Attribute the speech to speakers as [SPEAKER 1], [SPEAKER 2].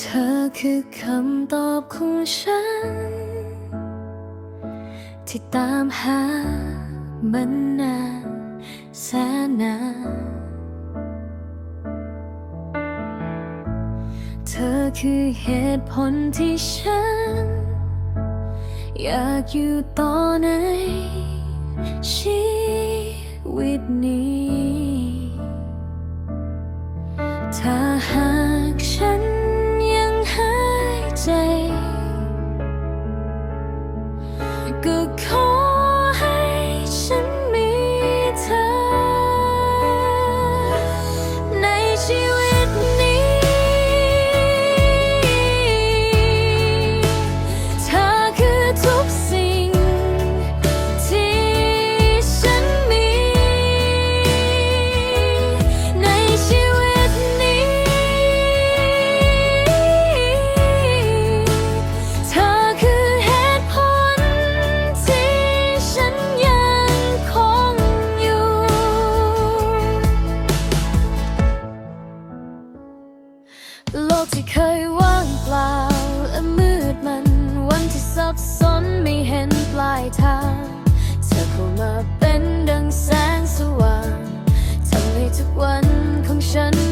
[SPEAKER 1] เธอคือคำตอบของฉัน ที่ตามหามันนานแสนนานเธอคือเหตุผลที่ฉัน อยากอยู่ต่อในชีวิตนี้ ถ้าหากฉัน ก็ ที่เคยว่างเปล่าและมืดมัน วันที่ซับซ้อนไม่เห็นปลายทาง เธอเข้ามาเป็นดังแสงสว่างทำให้ทุกวันของฉัน